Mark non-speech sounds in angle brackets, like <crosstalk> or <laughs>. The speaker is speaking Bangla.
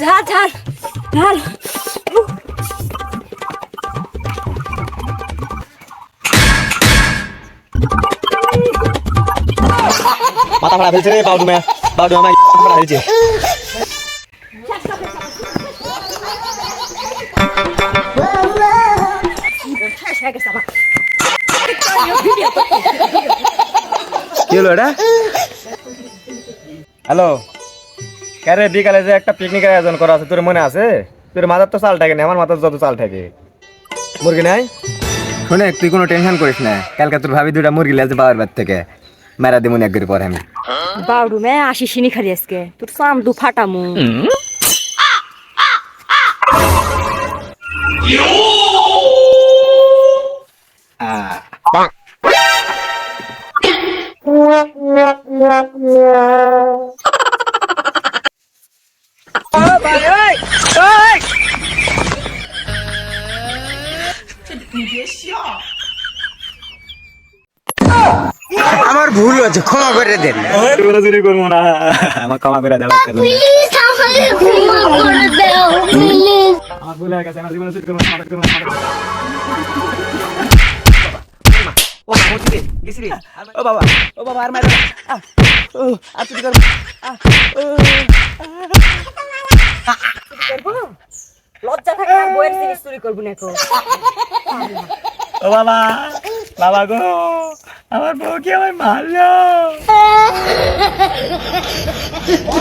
ঝাল ঝাল ঝাল মাথা ভাড়া ফেলছে রে বাবু মেয়া বাউডু আমার কি হলো এটা? হ্যালো? ক্যারে বিকালে যে একটা পিকনিকের আয়োজন করা আছে তোর মনে আছে? তোর মাথার তো চাল থাকে না আমার মাথার যত চাল থাকে মুরগি নাই? শুনে তুই কোনো টেনশন করিস না। কালকে তোর ভাবি দুটা মুরগি লেছে বাবার বাড়ি থেকে। মেরা দিমুন এক পরে আমি বাউডু মে আসি সিনি খালি আজকে তোর চাম দু ফাটামু আমার ভুল হয়েছে ক্ষমা করে দেন। চুরি করব না। আমার ক্ষমা করে দেওয়া ও বাবা ও বাবা আর মার ও আর চুরি করব করব লজ্জা থাকে না বইয়ের জিনিস চুরি করব না ও বাবা বাবা গো। আমার বউকে আমার মারলো। <laughs>